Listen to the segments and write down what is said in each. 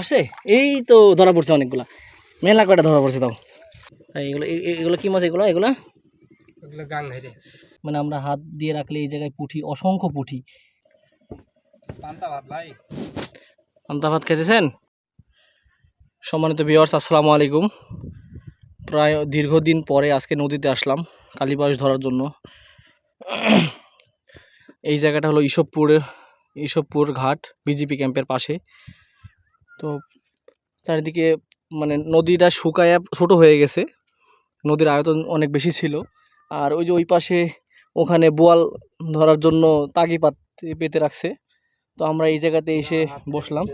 আসে? এই তো ধরা পড়ছে অনেকগুলা। মেলা কয়টা ধরা পড়ছে তাও? এগুলো এগুলো কি মাছ এগুলো? এগুলো? ওগুলো গাং হেরে মানে আমরা হাত দিয়ে রাখলে এই জায়গায় পুঁটি অসংখ্য পুঁটি পান্তা ভাত ভাই। পান্তা ভাত খেতেছেন? সম্মানিত ভিওয়ার্স আসসালামু আলাইকুম। প্রায় দীর্ঘদিন পরে আজকে নদীতে আসলাম কালীবাস ধরার জন্য। এই জায়গাটা হলো ইসবপুরের ইসবপুর ঘাট বিজেপি ক্যাম্পের পাশে। তো চারিদিকে মানে নদীটা শুকায় ছোট হয়ে গেছে। নদীর আয়তন অনেক বেশি ছিল। আর ওই যে ওই পাশে ওখানে বোয়াল ধরার জন্য তাগি পাত রাখছে। তো আমরা এই জায়গাতে এসে বসলাম।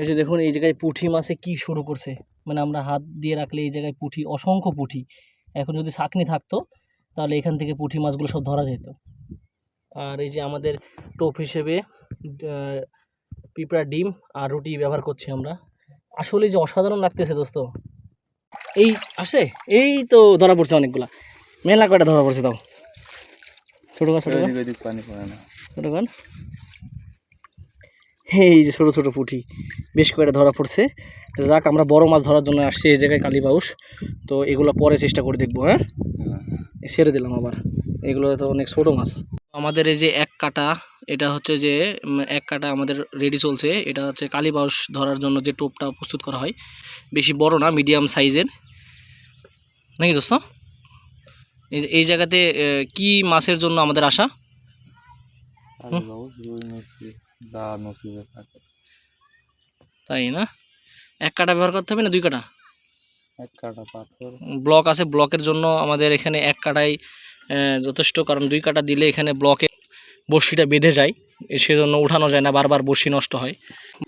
এই যে দেখুন, এই জায়গায় পুঁটি মাছে কি শুরু করছে। মানে আমরা হাত দিয়ে রাখলে এই জায়গায় পুঁটি অসংখ্য পুঁটি এখন যদি ছাকনি থাকতো, তাহলে এখান থেকে পুঁটি মাছগুলো সব ধরা যেত। আর এই যে আমাদের টোপ হিসেবে পিঁপড়া ডিম আর রুটি ব্যবহার করছি আমরা। আসলে যে অসাধারণ লাগতেছে দোস্ত। এই আসে? এই তো ধরা পড়ছে অনেকগুলা। মেলা কয়টা ধরা পড়ছে তাও? ছোটো গাছ ছোটো গান এই যে ছোটো ছোটো পুঁটি। বেশ কয়েকটা ধরা পড়ছে। যাক আমরা বড় মাছ ধরার জন্য আসছি এই জায়গায় কালীবাউস তো এগুলো পরে চেষ্টা করে দেখব হ্যাঁ। ছেড়ে দিলাম আবার। এগুলো তো অনেক ছোটো মাছ। আমাদের এই যে এক কাটা এটা হচ্ছে যে এক কাটা আমাদের রেডি চলছে। এটা হচ্ছে কালীবাউস ধরার জন্য যে টোপটা প্রস্তুত করা হয়। বেশি বড় না মিডিয়াম সাইজের নাকি দোস্ত? এই এই জায়গাতে কি মাছের জন্য আমাদের আশা? থাকে। তাই না? এক কাটা ব্যবহার করতে হবে না দুই কাটা? এক কাটা পাথর। ব্লক আছে ব্লকের জন্য আমাদের এখানে এক কাটাই যথেষ্ট। কারণ দুই কাটা দিলে এখানে ব্লকে বড়শিটা বেঁধে যায় সেজন্য উঠানো যায় না বারবার বড়শি নষ্ট হয়।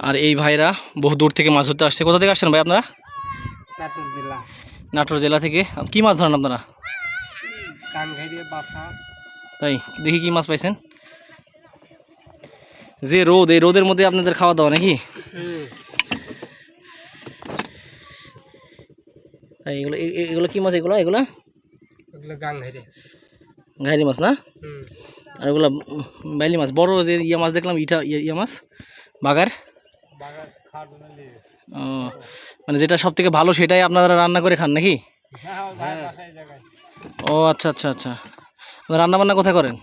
আর এই ভাইরা বহু দূর থেকে মাছ ধরতে আসছে। কোথা থেকে আসছেন ভাই আপনারা? নাটোর জেলা। নাটোর জেলা থেকে। কি মাছ ধরেন আপনারা? তাই দেখি কি মাছ পাইছেন। যে রোদ এই রোদের মধ্যে আপনাদের খাওয়া দাওয়া নাকি? এগুলো এগুলো কি মাছ এগুলো এগুলো? গাং ঘাইরি মাছ না? আর ওগুলো বাইলি মাছ। বড় যে ইয়া মাছ দেখলাম ইটা ইয়া মাছ বাগার। ও মানে যেটা সব থেকে ভালো সেটাই আপনারা রান্না করে খান নাকি? হ্যাঁ ভাই ও আচ্ছা আচ্ছা আচ্ছা। রান্না বান্না কোথায় করেন?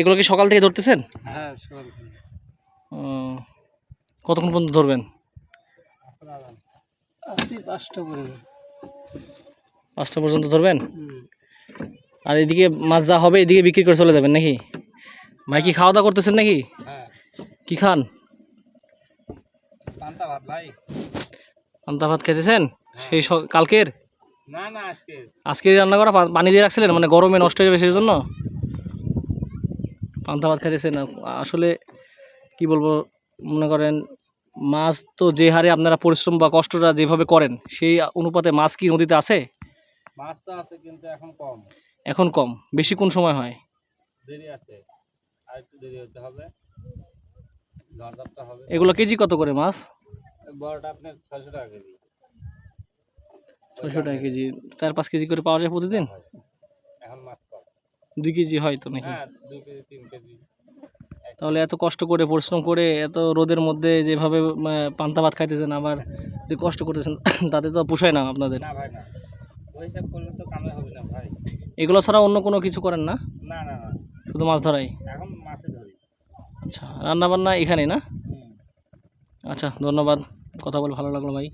এগুলো কি সকাল থেকে ধরতেছেন? হ্যাঁ কতক্ষণ পর্যন্ত ধরবেন? পাঁচটা পর্যন্ত। ধরবেন? আর এদিকে মাছ যা হবে এদিকে বিক্রি করে চলে যাবেন নাকি? ভাই কি খাওয়া দাওয়া করতেছেন নাকি? হ্যাঁ। কি খান? পান্তা ভাত খেতেছেন? সেই স- কালকের? আজকে আজকে রান্না করা পানি দিয়ে রাখছিলেন? মানে গরমে নষ্ট হয়ে যাবে সেই জন্য? পান্তা ভাত খাইতেছেন আসলে কি বলব মনে করেন মাছ তো যে হারে আপনারা পরিশ্রম বা কষ্টটা যেভাবে করেন সেই অনুপাতে মাছ কি নদীতে আছে? মাছ তো আছে কিন্তু এখন কম। এখন কম বেশি কোন সময় হয়? দেরি আছে আর একটু দেরি হতে হবে। হবে। এগুলো কেজি কত করে মাছ? বড়টা আপনার ছয়শো টাকা কেজি। ছয়শো টাকা কেজি চার পাঁচ কেজি করে পাওয়া যায় প্রতিদিন? এখন মাছ দুই কেজি হয় তো নাকি? হ্যাঁ দুই কেজি তিন কেজি তাহলে এত কষ্ট করে পরিশ্রম করে এত রোদের মধ্যে যেভাবে পান্তা ভাত খাইতেছেন আবার যে কষ্ট করতেছেন তাতে তো পোষায় না আপনাদের। না ভাই না। হিসাব করলে তো কামে হবে না ভাই। এগুলো ছাড়া অন্য কোনো কিছু করেন না? না না না। শুধু মাছ ধরাই? এখন মাছে ধরি। আচ্ছা রান্না বান্না এখানেই না? আচ্ছা ধন্যবাদ। কথা বলে ভালো লাগল ভাই।